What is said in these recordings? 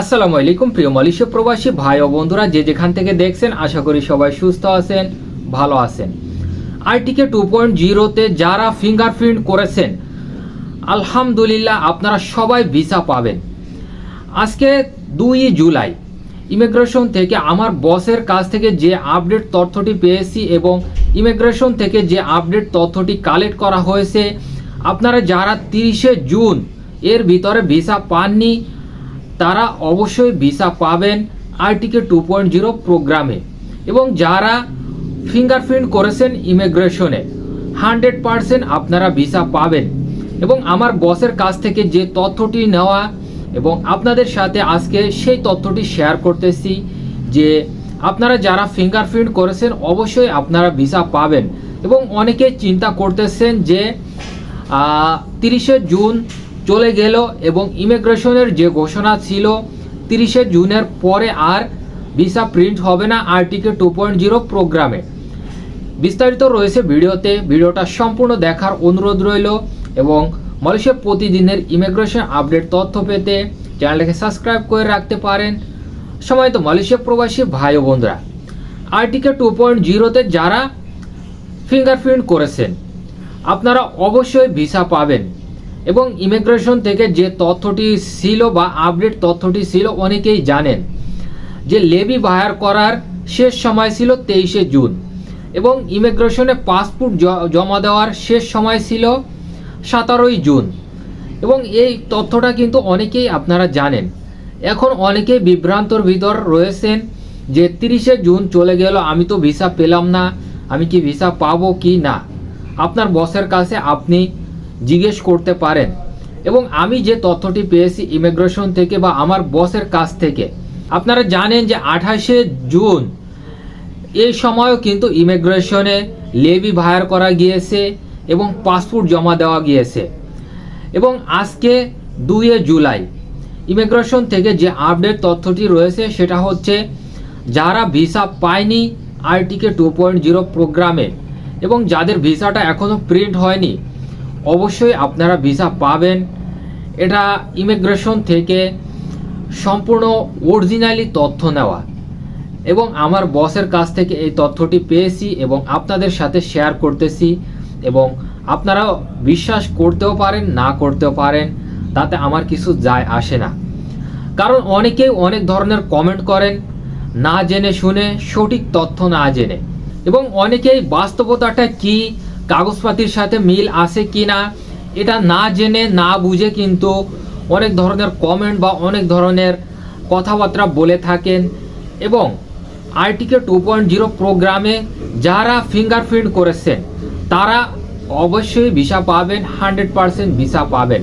আসসালামু আলাইকুম, প্রিয় মালয়েশিয়া প্রবাসী ভাই ও বন্ধুরা, যে যেখান থেকে দেখছেন, আশা করি সবাই সুস্থ আছেন, ভালো আছেন। আইটিকে টু পয়েন্ট জিরোতে যারা ফিঙ্গারপ্রিন্ট করেছেন, আলহামদুলিল্লাহ আপনারা সবাই ভিসা পাবেন। আজকে দুই জুলাই, ইমিগ্রেশন থেকে আমার বসের কাছ থেকে যে আপডেট তথ্যটি পেয়েছি এবং ইমিগ্রেশন থেকে যে আপডেট তথ্যটি কালেক্ট করা হয়েছে, আপনারা যারা তিরিশে জুন এর ভিতরে ভিসা পাননি তারা অবশ্যই ভিসা পাবেন আরটিকে টু পয়েন্ট জিরো প্রোগ্রামে। এবং যারা ফিঙ্গারপ্রিন্ট করেছেন ইমিগ্রেশনে, হান্ড্রেড পারসেন্ট আপনারা ভিসা পাবেন। এবং আমার বসের কাছ থেকে যে তথ্যটি নেওয়া এবং আপনাদের সাথে আজকে সেই তথ্যটি শেয়ার করতেছি যে আপনারা যারা ফিঙ্গারপ্রিন্ট করেছেন অবশ্যই আপনারা ভিসা পাবেন। এবং অনেকে চিন্তা করতেছেন যে তিরিশে জুন চলে গেল এবং ইমিগ্রেশনের যে ঘোষণা ছিল তিরিশে জুনের পরে আর ভিসা প্রিন্ট হবে না আরটিকে টু পয়েন্ট জিরো প্রোগ্রামে। বিস্তারিত রয়েছে ভিডিওতে, ভিডিওটা সম্পূর্ণ দেখার অনুরোধ রইল এবং মালয়েশিয়া প্রতিদিনের ইমিগ্রেশন আপডেট তথ্য পেতে চ্যানেলটাকে সাবস্ক্রাইব করে রাখতে পারেন। সময় তো মালয়েশিয়া প্রবাসী ভাই ও বন্ধুরা, আরটিকে টু পয়েন্ট জিরোতে যারা ফিঙ্গারপ্রিন্ট করেছেন, আপনারা অবশ্যই ভিসা পাবেন। এবং ইমিগ্রেশন থেকে যে তথ্যটি ছিল বা আপডেট তথ্যটি ছিল অনেকেই জানেন যে লেবি বায়ার করার শেষ সময় ছিল তেইশে জুন এবং ইমিগ্রেশনে পাসপোর্ট জমা দেওয়ার শেষ সময় ছিল সতেরোই জুন এবং এই তথ্যটা কিন্তু অনেকেই আপনারা জানেন। এখন অনেকেই বিভ্রান্তর ভিতর রয়েছেন যে তিরিশে জুন চলে গেল, আমি তো ভিসা পেলাম না, আমি কি ভিসা পাবো কি না? আপনার বসের কাছে আপনি জিজ্ঞেস করতে পারেন। এবং আমি যে তথ্যটি পেয়েছি ইমিগ্রেশন থেকে বা আমার বসের কাছ থেকে, আপনারা জানেন যে আঠাশে জুন এই সময়ও কিন্তু ইমিগ্রেশনে লেবি ভায়ার করা গিয়েছে এবং পাসপোর্ট জমা দেওয়া গিয়েছে। এবং আজকে দুইয়ে জুলাই ইমিগ্রেশন থেকে যে আপডেট তথ্যটি রয়েছে সেটা হচ্ছে, যারা ভিসা পায়নি আরটিকে টু পয়েন্ট জিরো প্রোগ্রামে এবং যাদের ভিসাটা এখনও প্রিন্ট হয়নি অবশ্যই আপনারা ভিসা পাবেন। এটা ইমিগ্রেশন থেকে সম্পূর্ণ অরিজিনালি তথ্য নেওয়া। এবং আমার বসের কাছ থেকে এই তথ্যটি পেয়েছি এবং আপনাদের সাথে শেয়ার করতেছি এবং আপনারা বিশ্বাস করতেও পারেন, না করতেও পারেন, তাতে আমার কিছু যায় আসে না। কারণ অনেকেই অনেক ধরনের কমেন্ট করেন, না জেনে শুনে, সঠিক তথ্য না জেনে। এবং অনেকেই বাস্তবতাটা কি কাগজপাতির সাথে মিল আছে কি না এটা না জেনে না বুঝে কিন্তু অনেক ধরনের কমেন্ট বা অনেক ধরনের কথাবার্তা বলে থাকেন এবং আরটিকে টু পয়েন্ট জিরো প্রোগ্রামে যারা ফিঙ্গারপ্রিন্ট করেছেন, তারা অবশ্যই ভিসা পাবেন হান্ড্রেড পারসেন্ট ভিসা পাবেন।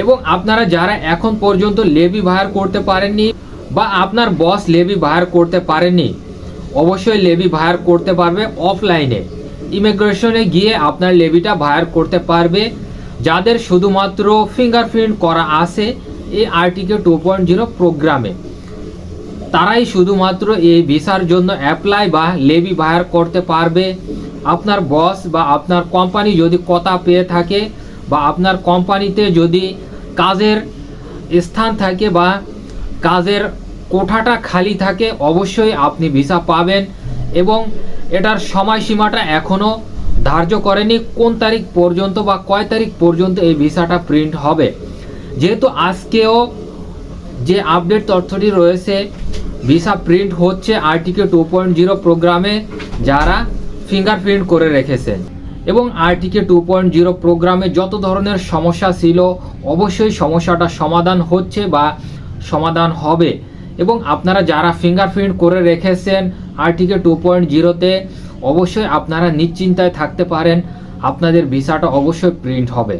এবং আপনারা যারা এখন পর্যন্ত লেবি বাহার করতে পারেননি বা আপনার বস লেবি বাহার করতে পারেননি, অবশ্যই লেবি বাহার করতে পারবে অফলাইনে ইমিগ্রেশনে গিয়ে আপনার লেবিটা বাহার করতে পারবে। যাদের শুধুমাত্র ফিঙ্গারপ্রিন্ট করা আছে এই আরটিকে টু পয়েন্ট জিরো প্রোগ্রামে। তারাই শুধুমাত্র এই ভিসার জন্য অ্যাপ্লাই বা লেবি বায়ার করতে পারবে। আপনার বস বা আপনার কোম্পানি যদি কথা পেয়ে থাকে বা আপনার কোম্পানিতে যদি কাজের স্থান থাকে বা কাজের কোঠাটা খালি থাকে, অবশ্যই আপনি ভিসা পাবেন এবং এটার সময়সীমাটা এখনও ধার্য করেনি, কোন তারিখ পর্যন্ত বা কয় তারিখ পর্যন্ত এই ভিসাটা প্রিন্ট হবে। যেহেতু আজকেও যে আপডেট তথ্যটি রয়েছে, ভিসা প্রিন্ট হচ্ছে আরটিকে টু পয়েন্ট জিরো প্রোগ্রামে যারা ফিঙ্গারপ্রিন্ট করে রেখেছেন এবং আরটিকে টু পয়েন্ট জিরো প্রোগ্রামে যত ধরনের সমস্যা ছিল, অবশ্যই সমস্যাটা সমাধান হচ্ছে বা সমাধান হবে। এবং আপনারা যারা ফিঙ্গারপ্রিন্ট করে রেখেছেন আর্টিকে টু পয়েন্ট জিরোতে অবশ্যই আপনারা নিশ্চিন্তায় থাকতে পারেন। আপনাদের ভিসাটা অবশ্যই প্রিন্ট হবে।